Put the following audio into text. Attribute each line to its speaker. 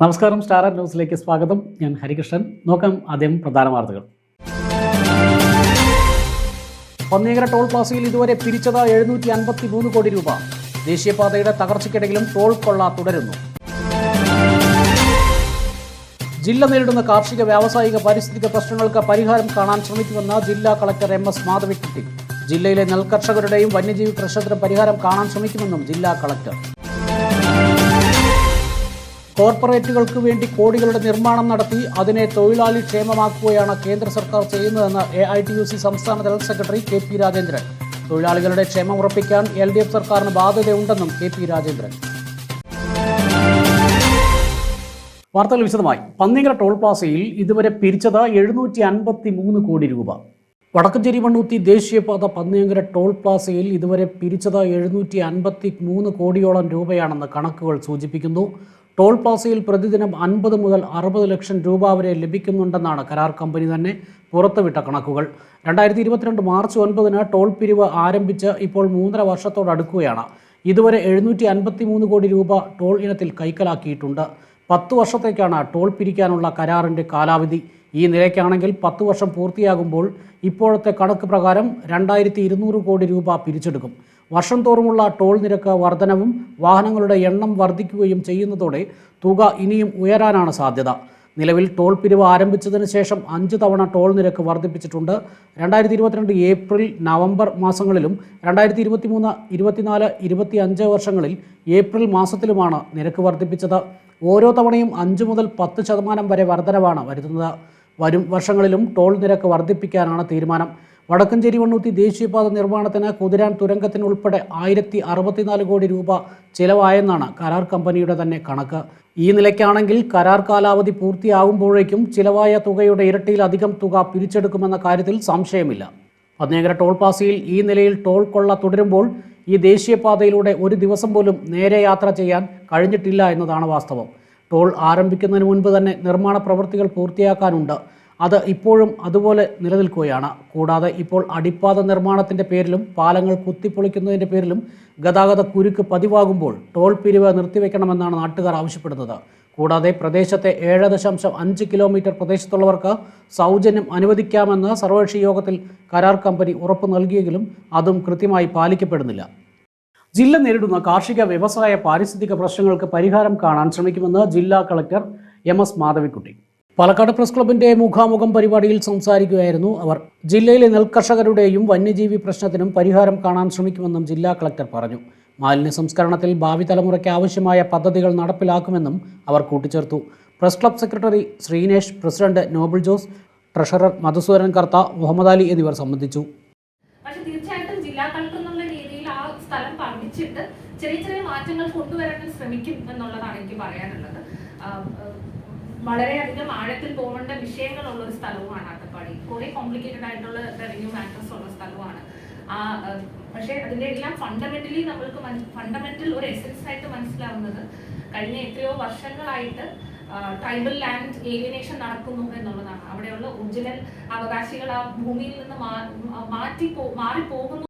Speaker 1: നമസ്കാരം സ്റ്റാർ ന്യൂസിലേക്ക് സ്വാഗതം. ഞാൻ ഹരികൃഷ്ണൻ. നോക്കാം ആദ്യം പ്രധാന വാർത്തകൾ. പന്നിയങ്കര ടോൾ പ്ലാസയിൽ ഇതുവരെ പിരിച്ചത് എഴുന്നൂറ്റി അൻപത്തി മൂന്ന് കോടി രൂപ. ദേശീയപാതയുടെ തകർച്ചയ്ക്കിടയിലും ടോൾ കൊള്ള തുടരുന്നു. ജില്ല നേരിടുന്ന കാർഷിക വ്യാവസായിക പാരിസ്ഥിതിക പ്രശ്നങ്ങൾക്ക് പരിഹാരം കാണാൻ ശ്രമിക്കുമെന്ന് ജില്ലാ കളക്ടർ എം എസ് മാധവിക്കുട്ടി. ജില്ലയിലെ നെൽകർഷകരുടെയും വന്യജീവി പ്രശ്നത്തിന് പരിഹാരം കാണാൻ ശ്രമിക്കുമെന്നും ജില്ലാ കളക്ടർ. കോർപ്പറേറ്റുകൾക്ക് വേണ്ടി കോടികളുടെ നിർമ്മാണം നടത്തി അതിനെ തൊഴിലാളി ക്ഷേമമാക്കുകയാണ് കേന്ദ്ര സർക്കാർ ചെയ്യുന്നതെന്ന് A I T U C സംസ്ഥാന general secretary K P Rajendran. തൊഴിലാളികളുടെ ക്ഷേമം ഉറപ്പിക്കാൻ എൽ ഡി എഫ് സർക്കാരിന് ബാധ്യതയുണ്ടെന്നും കെ പി രാജേന്ദ്രൻ. വാർത്തകൾ വിശദമായി. പന്നിങ്കര ടോൾ പ്ലാസയിൽ ഇതുവരെ പിരിച്ചത് എഴുന്നൂറ്റി അൻപത്തി മൂന്ന് കോടി രൂപ. വടക്കഞ്ചേരി മണ്ണൂത്തി ദേശീയപാത പന്നിയങ്കര ടോൾ പ്ലാസയിൽ ഇതുവരെ പിരിച്ചത് എഴുന്നൂറ്റി അൻപത്തി മൂന്ന് കോടിയോളം രൂപയാണെന്ന് കണക്കുകൾ സൂചിപ്പിക്കുന്നു. ടോൾ പ്ലാസയിൽ പ്രതിദിനം അൻപത് മുതൽ അറുപത് ലക്ഷം രൂപ വരെ ലഭിക്കുന്നുണ്ടെന്നാണ് കരാർ കമ്പനി തന്നെ പുറത്തുവിട്ട കണക്കുകൾ. രണ്ടായിരത്തി ഇരുപത്തിരണ്ട് മാർച്ച് ഒൻപതിന് ടോൾ പിരിവ് ആരംഭിച്ച് ഇപ്പോൾ മൂന്നര വർഷത്തോടടുക്കുകയാണ് ഇതുവരെ എഴുന്നൂറ്റി അൻപത്തി മൂന്ന് കോടി രൂപ ടോൾ ഇനത്തിൽ കൈക്കലാക്കിയിട്ടുണ്ട്. പത്ത് വർഷത്തേക്കാണ് ടോൾ പിരിക്കാനുള്ള കരാറിന്റെ കാലാവധി. ഈ നിലയ്ക്കാണെങ്കിൽ പത്ത് വർഷം പൂർത്തിയാകുമ്പോൾ ഇപ്പോഴത്തെ കണക്ക് പ്രകാരം രണ്ടായിരത്തി ഇരുന്നൂറ് കോടി രൂപ പിരിച്ചെടുക്കും. വർഷം തോറുമുള്ള ടോൾ നിരക്ക് വർധനവും വാഹനങ്ങളുടെ എണ്ണം വർദ്ധിക്കുകയും ചെയ്യുന്നതോടെ തുക ഇനിയും ഉയരാനാണ് സാധ്യത. നിലവിൽ ടോൾ പിരിവ് ആരംഭിച്ചതിന് ശേഷം അഞ്ച് തവണ ടോൾ നിരക്ക് വർദ്ധിപ്പിച്ചിട്ടുണ്ട് രണ്ടായിരത്തി ഇരുപത്തിരണ്ട് ഏപ്രിൽ നവംബർ മാസങ്ങളിലും രണ്ടായിരത്തി ഇരുപത്തി മൂന്ന് ഇരുപത്തിനാല് ഇരുപത്തി അഞ്ച് വർഷങ്ങളിൽ ഏപ്രിൽ മാസത്തിലുമാണ് നിരക്ക് വർദ്ധിപ്പിച്ചത് ഓരോ തവണയും അഞ്ച് മുതൽ പത്ത് ശതമാനം വരെ വർധനവാണ് വരുത്തുന്നത് വരും വർഷങ്ങളിലും ടോൾ നിരക്ക് വർദ്ധിപ്പിക്കാനാണ് തീരുമാനം. വടക്കഞ്ചേരി വണ്ണൂത്തി ദേശീയപാത നിർമ്മാണത്തിന് കുതിരാൻ തുരങ്കത്തിനുൾപ്പെടെ ആയിരത്തി അറുപത്തിനാല് കോടി രൂപ ചിലവായെന്നാണ് കരാർ കമ്പനിയുടെ തന്നെ കണക്ക്. ഈ നിലയ്ക്കാണെങ്കിൽ കരാർ കാലാവധി പൂർത്തിയാകുമ്പോഴേക്കും ചിലവായ തുകയുടെ ഇരട്ടിയിലധികം തുക പിരിച്ചെടുക്കുമെന്ന കാര്യത്തിൽ സംശയമില്ല. പതിനേകര ടോൾ പാസിയിൽ ഈ നിലയിൽ ടോൾ കൊള്ള തുടരുമ്പോൾ ഈ ദേശീയപാതയിലൂടെ ഒരു ദിവസം പോലും നേരെ യാത്ര ചെയ്യാൻ കഴിഞ്ഞിട്ടില്ല എന്നതാണ് വാസ്തവം. ടോൾ ആരംഭിക്കുന്നതിന് മുൻപ് തന്നെ നിർമ്മാണ പ്രവൃത്തികൾ പൂർത്തിയാക്കാനുണ്ട്. അത് ഇപ്പോഴും അതുപോലെ നിലനിൽക്കുകയാണ്. കൂടാതെ ഇപ്പോൾ അടിപ്പാത നിർമ്മാണത്തിന്റെ പേരിലും പാലങ്ങൾ കുത്തിപ്പൊളിക്കുന്നതിന്റെ പേരിലും ഗതാഗത കുരുക്ക് പതിവാകുമ്പോൾ ടോൾ പിരിവ് നിർത്തിവെക്കണമെന്നാണ് നാട്ടുകാർ ആവശ്യപ്പെടുന്നത്. കൂടാതെ പ്രദേശത്തെ ഏഴ് ദശാംശം അഞ്ച് കിലോമീറ്റർ പ്രദേശത്തുള്ളവർക്ക് സൗജന്യം അനുവദിക്കാമെന്ന് സർവകക്ഷി യോഗത്തിൽ കരാർ കമ്പനി ഉറപ്പ് നൽകിയെങ്കിലും അതും കൃത്യമായി പാലിക്കപ്പെടുന്നില്ല. ജില്ല നേരിടുന്ന കാർഷിക വ്യവസായ പാരിസ്ഥിതിക പ്രശ്നങ്ങൾക്ക് പരിഹാരം കാണാൻ ശ്രമിക്കുമെന്ന് ജില്ലാ collector M S Madhavikutty. Palakkad press ക്ലബിന്റെ മുഖാമുഖം പരിപാടിയിൽ സംസാരിക്കുകയായിരുന്നു അവർ. ജില്ലയിലെ നെൽകർഷകരുടെയും വന്യജീവി പ്രശ്നത്തിനും പരിഹാരം കാണാൻ ശ്രമിക്കുമെന്നും ജില്ലാ കളക്ടർ പറഞ്ഞു. മാലിന്യ സംസ്കരണത്തിൽ ഭാവി തലമുറയ്ക്ക് ആവശ്യമായ പദ്ധതികൾ നടപ്പിലാക്കുമെന്നും അവർ കൂട്ടിച്ചേർത്തു. Press club secretary Sreenesh president Noble Jose treasurer Madhusuran Kartha Muhammad Ali എന്നിവർ സംബന്ധിച്ചു.
Speaker 2: ജില്ലാ ആ സ്ഥലം ചെറിയ ചെറിയ മാറ്റങ്ങൾ കൊണ്ടുവരാൻ ശ്രമിക്കും എന്നുള്ളതാണ് എനിക്ക് പറയാനുള്ളത്. വളരെയധികം ആഴത്തിൽ പോകേണ്ട വിഷയങ്ങളുള്ള ഒരു സ്ഥലവുമാണ് അട്ടപ്പാടി. കുറെ കോംപ്ലിക്കേറ്റഡ് ആയിട്ടുള്ള റവന്യൂ മാറ്റേഴ്സ് ഉള്ള സ്ഥലമാണ് ആ പക്ഷെ അതിന്റെ എല്ലാം ഫണ്ടമെന്റലി നമ്മൾക്ക് ഫണ്ടമെന്റൽ ഒരു എസെൻസ് ആയിട്ട് മനസ്സിലാവുന്നത് കഴിഞ്ഞ എത്രയോ വർഷങ്ങളായിട്ട് ട്രൈബൽ ലാൻഡ് ഏലിയനേഷൻ നടക്കുന്നു എന്നുള്ളതാണ്. അവിടെയുള്ള ഒറിജിനൽ അവകാശികൾ ആ ഭൂമിയിൽ നിന്ന് മാറ്റി മാറിപ്പോകുന്നു